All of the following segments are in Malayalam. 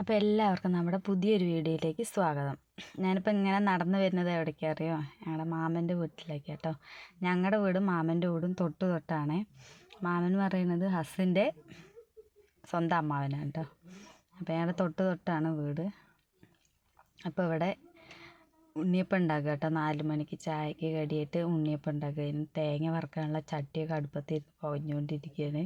അപ്പോൾ എല്ലാവർക്കും നമ്മുടെ പുതിയൊരു വീഡിയോയിലേക്ക് സ്വാഗതം. ഞാനിപ്പോൾ ഇങ്ങനെ നടന്നു വരുന്നത് എവിടേക്കാ അറിയോ? ഞങ്ങളുടെ മാമന്റെ വീട്ടിലേക്ക് കേട്ടോ. ഞങ്ങളുടെ വീടും മാമന്റെ വീടും തൊട്ട് തൊട്ടാണ്. മാമൻ എന്ന് പറയുന്നത് ഹസിന്റെ സ്വന്തം അമ്മാവനാണ് കേട്ടോ. അപ്പോൾ ഞങ്ങളുടെ തൊട്ട് തൊട്ടാണ് വീട്. അപ്പോൾ ഇവിടെ ഉണ്ണിയപ്പം ഉണ്ടാക്കുക കേട്ടോ. നാല് മണിക്ക് ചായക്ക് കടിയായിട്ട് ഉണ്ണിയപ്പം ഉണ്ടാക്കുക. തേങ്ങ വറുക്കാനുള്ള ചട്ടിയൊക്കെ അടുപ്പത്തിരുന്ന് പുകഞ്ഞുകൊണ്ടിരിക്കുകയാണ്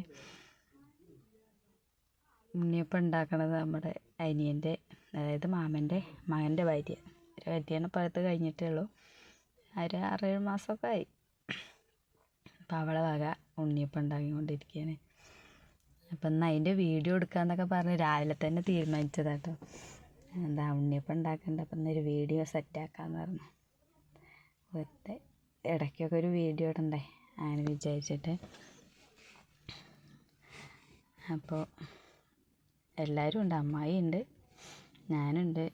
ഉണ്ണിയപ്പം ഉണ്ടാക്കണത് നമ്മുടെ അനിയന്റെ അതായത് മാമന്റെ മകന്റെ ഭാര്യ. ഒരു കല്യാണം പഴുത്ത് കഴിഞ്ഞിട്ടേ ഉള്ളൂ. ഒരു ആറേഴ് മാസമൊക്കെ ആയി. അപ്പം അവളെ വക ഉണ്ണിയപ്പം ഉണ്ടാക്കിക്കൊണ്ടിരിക്കുകയാണ്. അപ്പം ഇന്ന് അതിന്റെ വീഡിയോ എടുക്കാമെന്നൊക്കെ പറഞ്ഞ് രാവിലെ തന്നെ തീരുമാനിച്ചതാട്ടോ. എന്താ ഉണ്ണിയപ്പം ഉണ്ടാക്കണ്ട? അപ്പം ഒരു വീഡിയോ സെറ്റാക്കാമെന്ന് പറഞ്ഞു. വെറുതെ ഇടയ്ക്കൊക്കെ ഒരു വീഡിയോ ഇടണ്ടേ? അങ്ങനെ വിചാരിച്ചിട്ട്. അപ്പോൾ എല്ലാവരും ഉണ്ട്. അമ്മായി ഉണ്ട്. ഞാനുണ്ട്.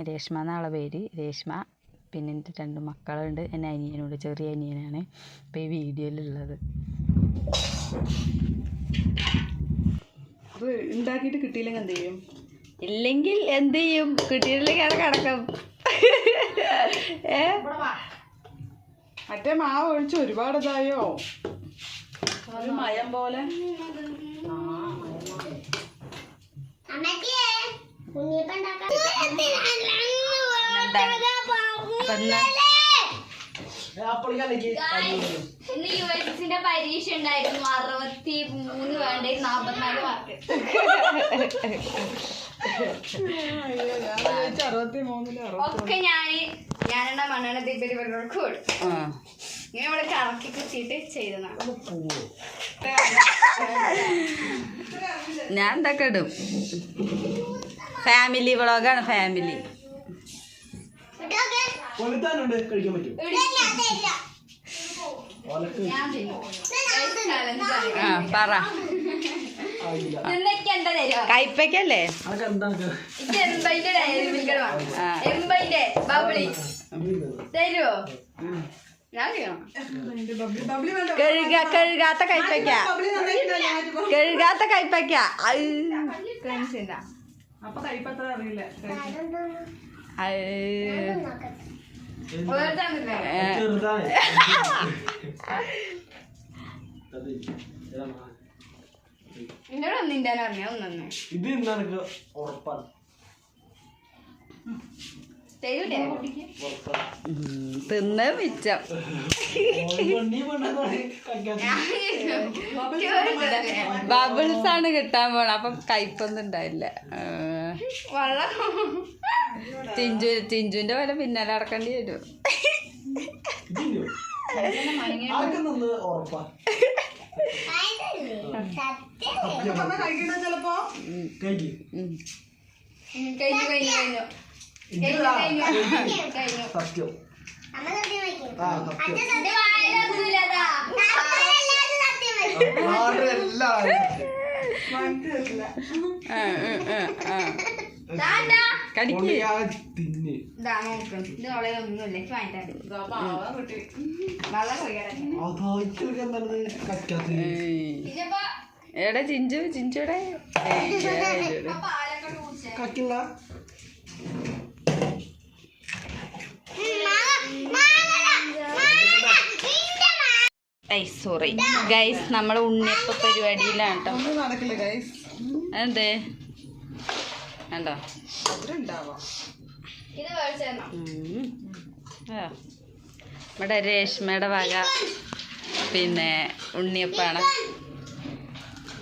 രേഷ്മ എന്നാളെ പേര്. രേഷ്മ. പിന്നെ എന്റെ രണ്ട് മക്കളുണ്ട്. എന്റെ അനിയനുണ്ട്. ചെറിയ അനിയനാണ്. ഇപ്പോൾ ഈ വീഡിയോയിലുള്ളത്. അത് ഉണ്ടാക്കിയിട്ട് കിട്ടിയില്ലെങ്കിൽ എന്ത് ചെയ്യും? ഇല്ലെങ്കിൽ എന്ത് ചെയ്യും? കിട്ടിയില്ലെങ്കിൽ അവിടെ കിടക്കും. ഏ? മറ്റേ മാവ് ഒഴിച്ച് ഒരുപാട് ഇതായോ? ഒരു മയം പോലെ. എന്നാ ഇന്ന് യു എസ് എസിന്റെ പരീക്ഷ ഉണ്ടായിരുന്നു. അറുപത്തി മൂന്ന് വേണ്ട നാപ്പത്തിനാല് മാർക്ക് ഞാൻ ഒക്കെ ഞാൻ ഞാനെണ്ണ മണ്ണെണ്ണ തിരുപ്പതി പരിപാടികൾക്ക് കൊടുക്കും ആ. ഇങ്ങനെ ഇവിടെ കറക്കി കുത്തിയിട്ട് ചെയ്തതാണ് ഞാൻ എന്തൊക്കെ ഇടും? ഫാമിലി വ്ളോഗാണ് ഫാമിലി. ആ പറ. ഇത് എൺപതിന്റെ തരുമോ കഴുകാത്ത കൈപ്പയ്ക്ക കഴുകാത്ത കൈപ്പയ്ക്ക ഒന്നു ഇത് എന്താണ് ഉറപ്പാണ്. തരൂലേ തിന്ന് മിച്ചം. ബബിൾസ് ആണ് കിട്ടാൻ പോണ അപ്പം കയ്പൊന്നും ഉണ്ടായില്ല. ചിഞ്ചു ചിഞ്ചുവിന്റെ പോലെ പിന്നാലെ അടക്കേണ്ടി വരും. ചിലപ്പോ. കഴിഞ്ഞു കഴിഞ്ഞു കഴിഞ്ഞു. കഴിഞ്ഞു കഴിഞ്ഞു. കടിക്ക് പൊളിയാ തിന്ന് ഇതാ നോക്ക്. I sorry. ഗൈസ് നമ്മൾ ഉണ്ണിയപ്പ പരിപാടിയിലാണ് കേട്ടോ ഒന്നും നടക്കില്ല ഗൈസ്. എന്തേ കണ്ടോ. ഇവിടെ രേഷ്മയുടെ വക പിന്നെ ഉണ്ണിയപ്പാണ്.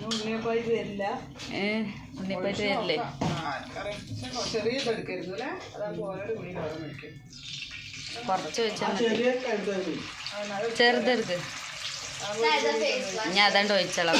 ഉണ്ണിയപ്പം ഇത് വരില്ല ഏ ഉണ്ണിയപ്പായിട്ട് വരില്ലേ ചെറിയ എടുക്കരുത് അല്ലേ? അതാകുമ്പോ ഓരോ കുണി കളർ നിൽക്കും കുറച്ച് വെച്ചാൽ മതി. ചെറുതെടുക്ക്. ഞാൻ അതാണ്ട് ഒഴിച്ചോളാം.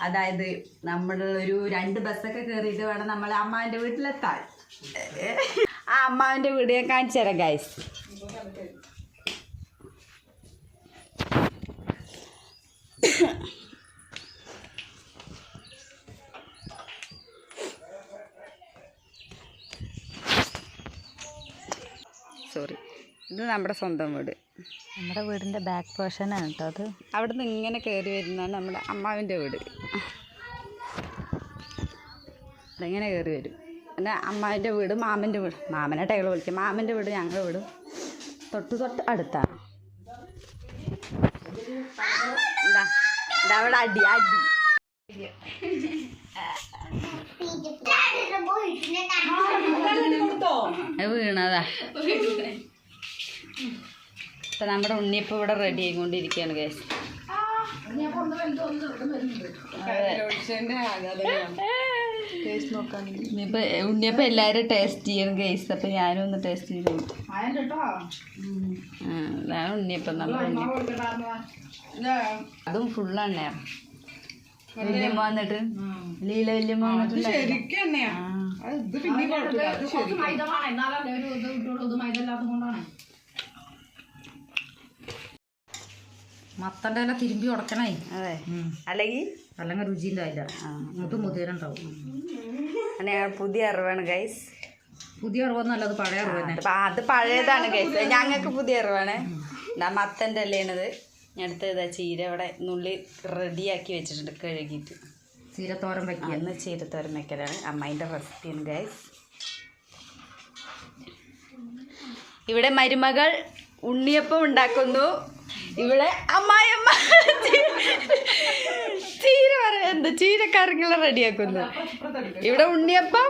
അതായത് നമ്മൾ ഒരു രണ്ട് ബസ്സൊക്കെ കയറിയിട്ട് വേണം നമ്മൾ അമ്മാവിന്റെ വീട്ടിലെത്താൻ. ആ അമ്മാവിന്റെ വീട് ഞാൻ കാണിച്ചു തരാം ഗൈസ് സോറി ഇത് നമ്മുടെ സ്വന്തം വീട്. നമ്മുടെ വീടിന്റെ ബാക്ക് പോർഷനാണ് കേട്ടോ അത്. അവിടെ നിന്ന് ഇങ്ങനെ കയറി വരുന്നതാണ് നമ്മുടെ അമ്മാവിന്റെ വീട്. അതെങ്ങനെ കയറി വരും? പിന്നെ അമ്മാവിന്റെ വീട് മാമന്റെ വീട്. മാമനെ ടൈകൾ വിളിക്കും. മാമന്റെ വീട് ഞങ്ങളുടെ വീട്. തൊട്ട് തൊട്ട് അടുത്താണ്. അവിടെ അടി അടി. അത് വീണതാ. ഇപ്പൊ നമ്മുടെ ഉണ്ണിയപ്പം ഇവിടെ റെഡി ആയിക്കൊണ്ടിരിക്കുകയാണ് കേസ് ടേസ്റ്റ് നോക്കാൻ ഇനിയിപ്പോ ഉണ്ണിയപ്പം എല്ലാവരും ടേസ്റ്റ് ചെയ്യണം കേസ് അപ്പൊ ഞാനും ഒന്ന് ടേസ്റ്റ് ചെയ്ത് നോക്കും. ഇതാണ് ഉണ്ണിയപ്പം ഉണ്ണിയപ്പം അതും ഫുള്ളാണ് വല്യമ്മ വന്നിട്ട്? ലീല വല്യമ്മ ശരിക്കും ഇത് പിന്നെ കുഴപ്പമില്ല അത് ശരിക്കും മത്തന്റെ ഇല തിരുമ്പി ഉടക്കണേ. അതെ. അല്ലെങ്കിൽ? അല്ലെങ്കിൽ രുചി ഉണ്ടാവില്ല മുത്തും മുതിരുണ്ടാവും അങ്ങനെ പുതിയ അറിവാണ് ഗൈസ് പുതിയ അറിവൊന്നുമല്ല അത് പഴയ അറിവ് തന്നെ. അത് പഴയതാണ് ഗൈസ് ഞങ്ങൾക്ക് പുതിയ അറിവാണ്. ഇതാ മത്തന്റെ അല്ലേണത് അടുത്ത് ഇതാ ചീര ഇവിടെ നുള്ളി റെഡിയാക്കി വെച്ചിട്ടുണ്ട് കഴുകിയിട്ട്. ചീരത്തോരൻ വയ്ക്കുക അന്ന് ചീരത്തോരൻ വെക്കലാണ് അമ്മേന്റെ റെസിപ്പിയാണ് ഗൈസ് ഇവിടെ മരുമകൾ ഉണ്ണിയപ്പം ഉണ്ടാക്കുന്നു. ഇവിടെ അമ്മായിയമ്മ. ചീര എന്താ ചീരക്കറികൾ റെഡിയാക്കുന്നു. ഇവിടെ ഉണ്ണിയപ്പം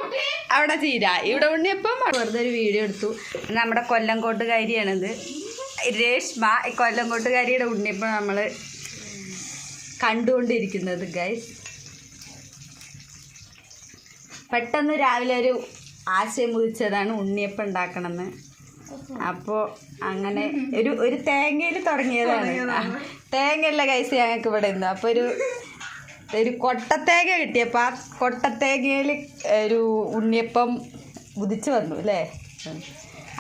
അവിടെ ചീര. ഇവിടെ ഉണ്ണിയപ്പം വെറുതെ ഒരു വീഡിയോ എടുത്തു. നമ്മുടെ കൊല്ലംകോട്ടുകാരിയാണിത്. രേഷ്മ ഈ കൊല്ലംകോട്ടുകാരിയുടെ ഉണ്ണിയപ്പം നമ്മൾ കണ്ടുകൊണ്ടിരിക്കുന്നത് ഗൈസ് പെട്ടെന്ന് രാവിലെ ഒരു ആശയം ഉദിച്ചതാണ് ഉണ്ണിയപ്പം ഉണ്ടാക്കണമെന്ന്. അപ്പോൾ അങ്ങനെ ഒരു ഒരു തേങ്ങയിൽ തുടങ്ങിയതാണ്. തേങ്ങയുള്ള കൈസ് ഞങ്ങൾക്ക് ഇവിടെ ഇന്ന്. അപ്പോൾ ഒരു ഒരു കൊട്ടത്തേങ്ങ കിട്ടിയപ്പോൾ ആ കൊട്ടത്തേങ്ങയിൽ ഒരു ഉണ്ണിയപ്പം ഉദിച്ചു വന്നു അല്ലേ?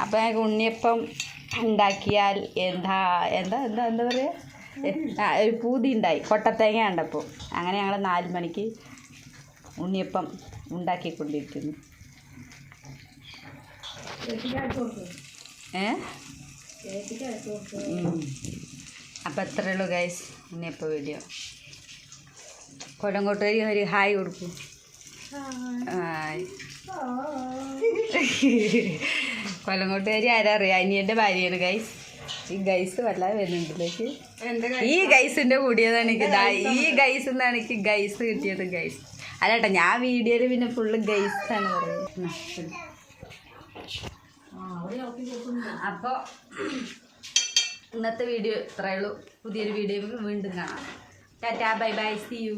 അപ്പോൾ ഞങ്ങൾക്ക് ഉണ്ണിയപ്പം ഉണ്ടാക്കിയാൽ എന്താ എന്താ എന്താ എന്താ പറയുക ആ ഒരു പൂതി ഉണ്ടായി കൊട്ടത്തേങ്ങ കണ്ടപ്പോൾ അങ്ങനെ ഞങ്ങൾ നാല് മണിക്ക് ഉണ്ണിയപ്പം ഉണ്ടാക്കിക്കൊണ്ടിരിക്കുന്നു. ഏ? അപ്പം അത്രേ ഉള്ളൂ ഗൈസ് ഇനി എപ്പോൾ വീഡിയോ കൊല്ലങ്കോട്ടുകാരി ഒരു ഹായ് കൊടുക്കൂ. ഹായ് കൊല്ലങ്കോട്ടുകാരി ആരാ അറിയാം? അനിയന്റെ ഭാര്യയാണ് ഗൈസ് ഈ ഗൈസ് വല്ലാതെ വരുന്നുണ്ടിലേക്ക് ഈ ഗൈസിന്റെ കൂടിയതാണ് എനിക്ക് ഈ ഗൈസ് എന്നാണ് എനിക്ക് ഗൈസ് കിട്ടിയത് ഗൈസ് അല്ല ഞാൻ വീഡിയോയിൽ പിന്നെ ഫുള്ള് ഗൈസ് ആണ് പറയുന്നത്. അപ്പോൾ ഇന്നത്തെ വീഡിയോ ഇത്രയേ ഉള്ളൂ. പുതിയൊരു വീഡിയോ വീണ്ടും കാണാം. Tata bye bye see you